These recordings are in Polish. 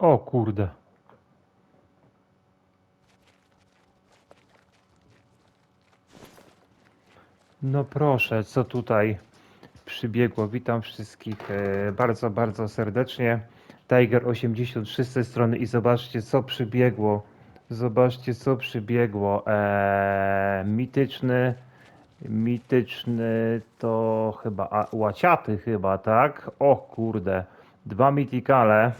O kurde. No proszę, co tutaj przybiegło? Witam wszystkich e, bardzo, bardzo serdecznie. Tiger 83 z tej strony i zobaczcie, co przybiegło. Zobaczcie, co przybiegło. E, mityczny, mityczny to chyba, a, łaciaty chyba, tak? O kurde, dwa mitikale.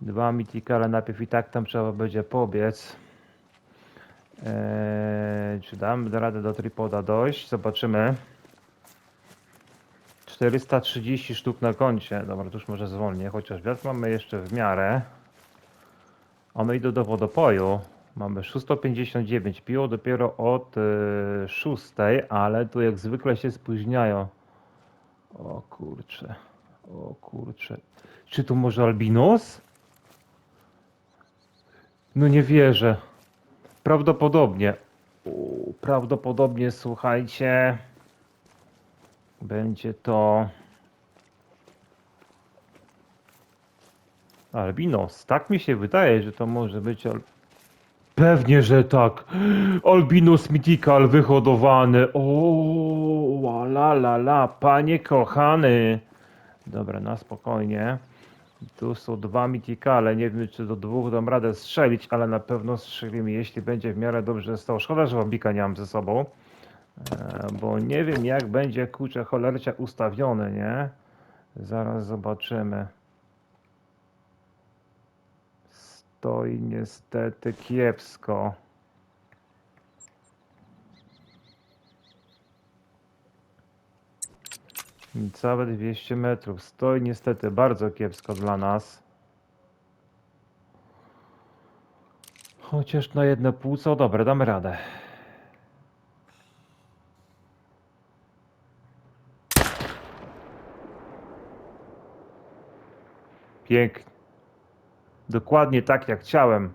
Dwa mitikale, najpierw i tak tam trzeba będzie pobiec. Eee, czy dam radę do tripoda dojść? Zobaczymy. 430 sztuk na koncie. Dobra, już może zwolnię, chociaż wiatr mamy jeszcze w miarę. One idą do wodopoju. Mamy 659. Piło dopiero od y, 6, ale tu jak zwykle się spóźniają. O kurcze. O kurcze. Czy tu może albinos? No nie wierzę. Prawdopodobnie. Prawdopodobnie, słuchajcie, będzie to albinos. Tak mi się wydaje, że to może być. Al... Pewnie, że tak. Albinos mythical wyhodowany. O, la la la, panie kochany. Dobra, na spokojnie. Tu są dwa mitikale. Nie wiem, czy do dwóch dam radę strzelić, ale na pewno strzelimy, jeśli będzie w miarę dobrze stało. Szkoda, że wabika nie mam ze sobą, e, bo nie wiem, jak będzie kurczę cholercia ustawiony, nie? Zaraz zobaczymy. Stoi niestety kiepsko. Całe 200 metrów. Stoi niestety bardzo kiepsko dla nas. Chociaż na jedno płuco, dobra, damy radę. Pięknie. Dokładnie tak jak chciałem.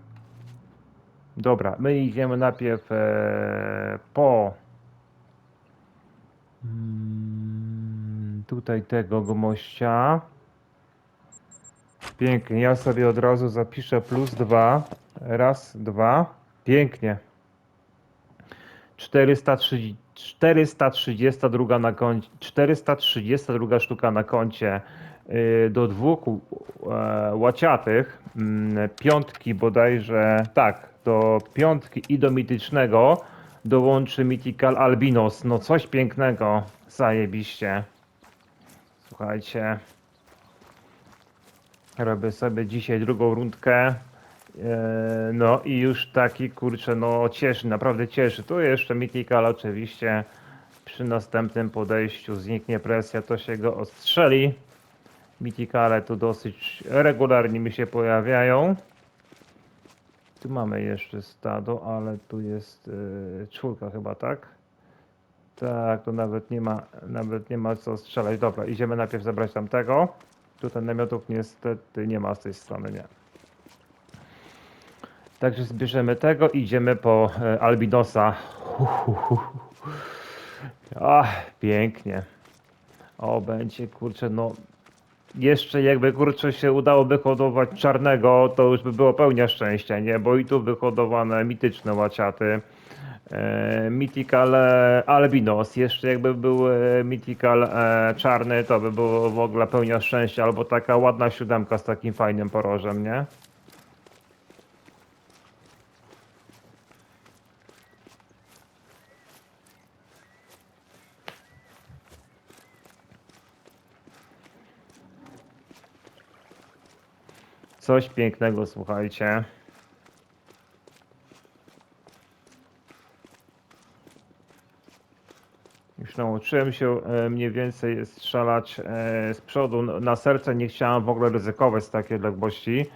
Dobra, my idziemy najpierw e, po Mm, tutaj tego gomościa. Pięknie. Ja sobie od razu zapiszę plus dwa. Raz, dwa. Pięknie. 430, 432 na koncie, 432 sztuka na koncie yy, do dwóch e, łaciatych, mm, piątki bodajże, tak, do piątki i do mitycznego dołączy Mythical Albinos. No coś pięknego, zajebiście. Słuchajcie. Robię sobie dzisiaj drugą rundkę. E, No i już taki kurczę, no cieszy, naprawdę cieszy. Tu jeszcze Mythical oczywiście przy następnym podejściu zniknie presja, to się go ostrzeli. Mythicale tu dosyć regularnie mi się pojawiają. Tu mamy jeszcze stado, ale tu jest yy, czwórka chyba, tak? Tak, to nawet nie ma, nawet nie ma co strzelać. Dobra, idziemy najpierw zabrać tamtego. Tutaj namiotów niestety nie ma z tej strony, nie. Także zbierzemy tego, idziemy po e, Albinosa. Ach, pięknie. O, będzie, kurczę, no jeszcze jakby kurczę się udało wyhodować czarnego, to już by było pełnia szczęścia, nie? Bo i tu wyhodowane mityczne łaciaty. E, mythical e, Albinos, jeszcze jakby był e, Mythical czarny, to by było w ogóle pełnia szczęścia, albo taka ładna siódemka z takim fajnym porożem, nie? Coś pięknego, słuchajcie. Nauczyłem się e, mniej więcej strzelać e, z przodu na serce. Nie chciałem w ogóle ryzykować z takiej odległości,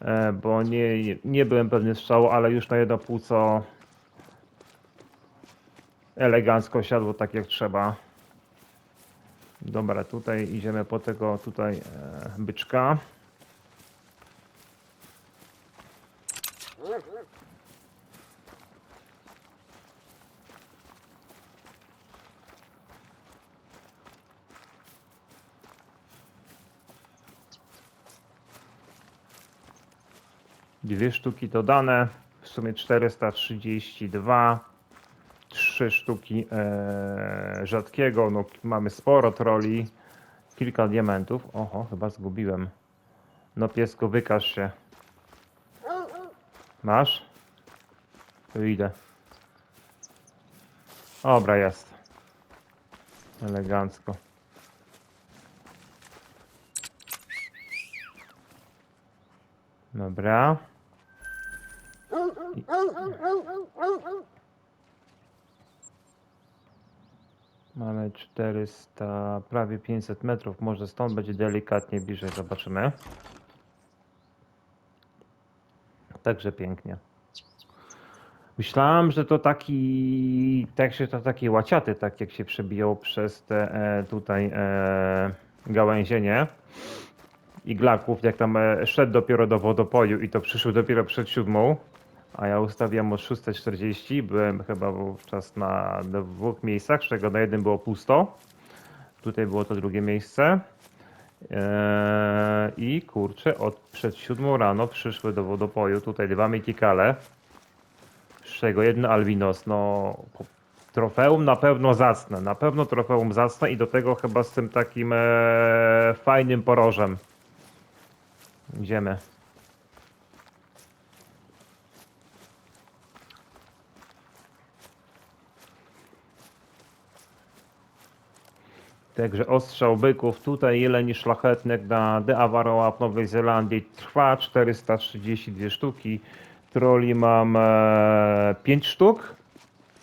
e, bo nie, nie byłem pewny strzału, ale już na jedno płuco elegancko siadło tak jak trzeba. Dobra, tutaj idziemy po tego tutaj byczka. Dwie sztuki dodane, w sumie 432. Trzy sztuki e, rzadkiego, no mamy sporo troli. Kilka diamentów. Oho, chyba zgubiłem. No piesko, wykaż się. Masz? Idę. Dobra, jest. Elegancko. Dobra. Mamy 400, prawie 500 metrów. Może stąd będzie delikatnie bliżej. Zobaczymy. Także pięknie. Myślałem, że to taki, tak się to taki łaciaty, tak jak się przebijał przez te e, tutaj e, gałęzienie iglaków, jak tam e, szedł dopiero do wodopoju i to przyszło dopiero przed siódmą, a ja ustawiam o 6.40, byłem chyba wówczas na dwóch miejscach, z czego na jednym było pusto, tutaj było to drugie miejsce. Eee, i kurczę, od przed siódmą rano przyszły do wodopoju tutaj dwa mitikale, z czego jedno albinos, no trofeum na pewno zacne, na pewno trofeum zacne i do tego chyba z tym takim e, fajnym porożem. Idziemy. Także ostrzał byków tutaj jeleni szlachetnych na De Avarua w Nowej Zelandii trwa 432 sztuki. Troli mam e, 5 sztuk.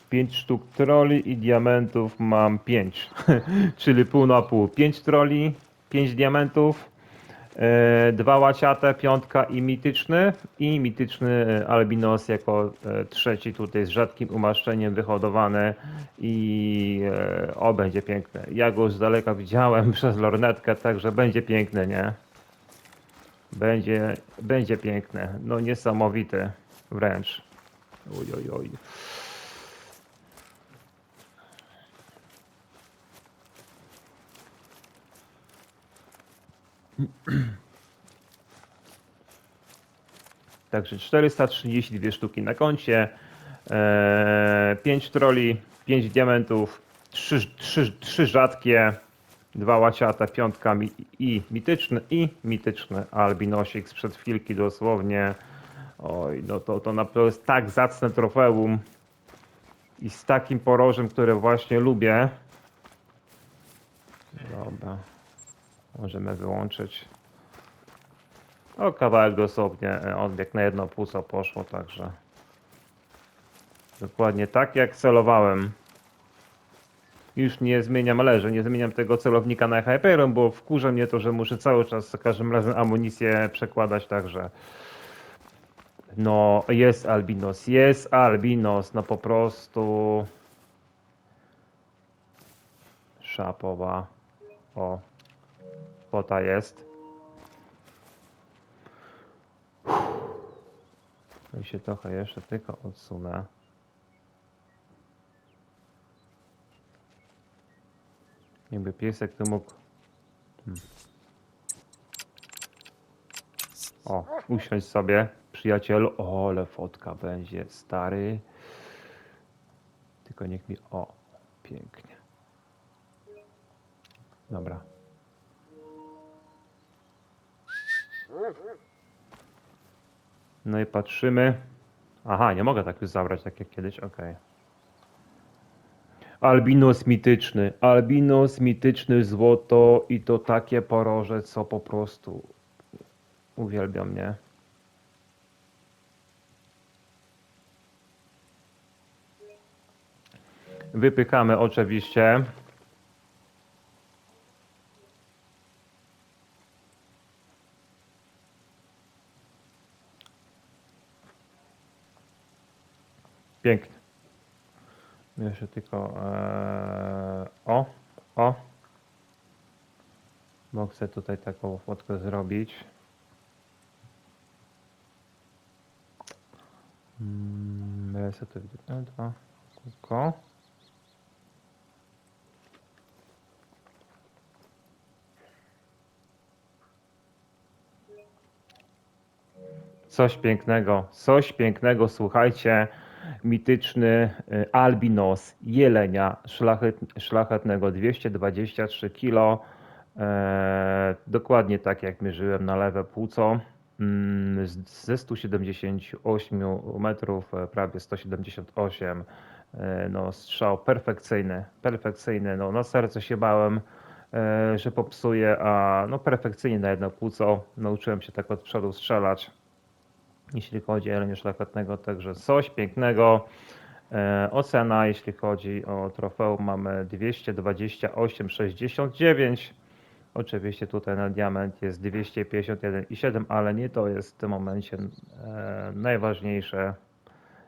5 sztuk troli i diamentów mam 5. Czyli pół na pół. 5 troli, 5 diamentów. E, dwa łaciate, piątka i mityczny i mityczny e, albinos jako e, trzeci tutaj z rzadkim umaszczeniem wyhodowany i o będzie piękne. Ja go z daleka widziałem przez lornetkę, także będzie piękne, nie? Będzie, będzie piękne. No niesamowite wręcz. Oj, oj, oj. Także 432 sztuki na koncie, e, 5 troli, 5 diamentów, 3, 3, 3 rzadkie, 2 łaciate, piątka mi, i mityczny i mityczny albinosik sprzed chwilki dosłownie. Oj, no to, to na jest tak zacne trofeum i z takim porożem, które właśnie lubię. Dobra, możemy wyłączyć. O, kawałek dosłownie e, odbieg na jedno płuco poszło, także dokładnie tak jak celowałem. Już nie zmieniam leży, nie zmieniam tego celownika na Hyperion, bo wkurza mnie to, że muszę cały czas za każdym razem amunicję przekładać, także no jest albinos, jest albinos, no po prostu szapowa. O, kwota jest. I się trochę jeszcze tylko odsunę. Jakby piesek tu mógł. Hmm. O, usiądź sobie, przyjacielu. O, ale fotka będzie stary. Tylko niech mi. O, pięknie. Dobra. No i patrzymy. Aha, nie mogę tak już zabrać, tak jak kiedyś, okej. Albinos mityczny, albinos mityczny złoto i to takie poroże, co po prostu uwielbiam mnie. Wypykamy oczywiście. Pięknie. Jeszcze tylko e, o, o. Bo chcę tutaj taką fotkę zrobić. Mm, Reset dwa. Tylko. Coś pięknego, coś pięknego, słuchajcie. Mityczny y, albinos jelenia szlachet, szlachetnego 223 kg. E, dokładnie tak jak mierzyłem na lewe płuco. Mm, ze 178 metrów, e, prawie 178. E, No, strzał perfekcyjny, perfekcyjny. No, na serce się bałem, że popsuje, a no perfekcyjnie na jedno płuco. Nauczyłem się tak od przodu strzelać jeśli chodzi o jelenie szlachetnego, także coś pięknego. E, Ocena, jeśli chodzi o trofeum, mamy 228,69. Oczywiście tutaj na diament jest 251,7, ale nie to jest w tym momencie e, najważniejsze.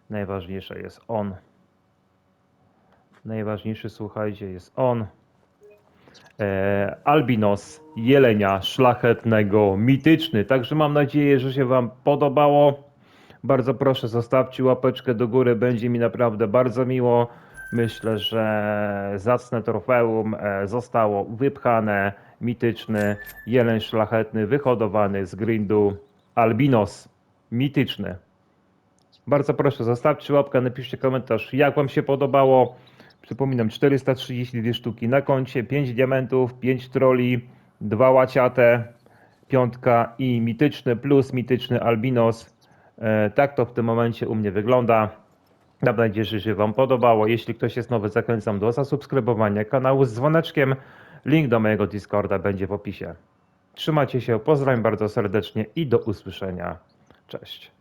Najważniejsze jest on. Najważniejszy, słuchajcie, jest on. E, albinos jelenia szlachetnego, mityczny. Także mam nadzieję, że się Wam podobało. Bardzo proszę, zostawcie łapeczkę do góry, będzie mi naprawdę bardzo miło. Myślę, że zacne trofeum e, zostało wypchane. Mityczny jeleń szlachetny, wyhodowany z grindu albinos mityczny. Bardzo proszę, zostawcie łapkę, napiszcie komentarz, jak Wam się podobało. Przypominam, 432 sztuki na koncie, 5 diamentów, 5 troli, 2 łaciate, piątka i mityczny plus mityczny albinos. E, tak to w tym momencie u mnie wygląda. Mam nadzieję, że się Wam podobało. Jeśli ktoś jest nowy, zachęcam do zasubskrybowania kanału z dzwoneczkiem. Link do mojego Discorda będzie w opisie. Trzymajcie się, pozdrawiam bardzo serdecznie i do usłyszenia. Cześć.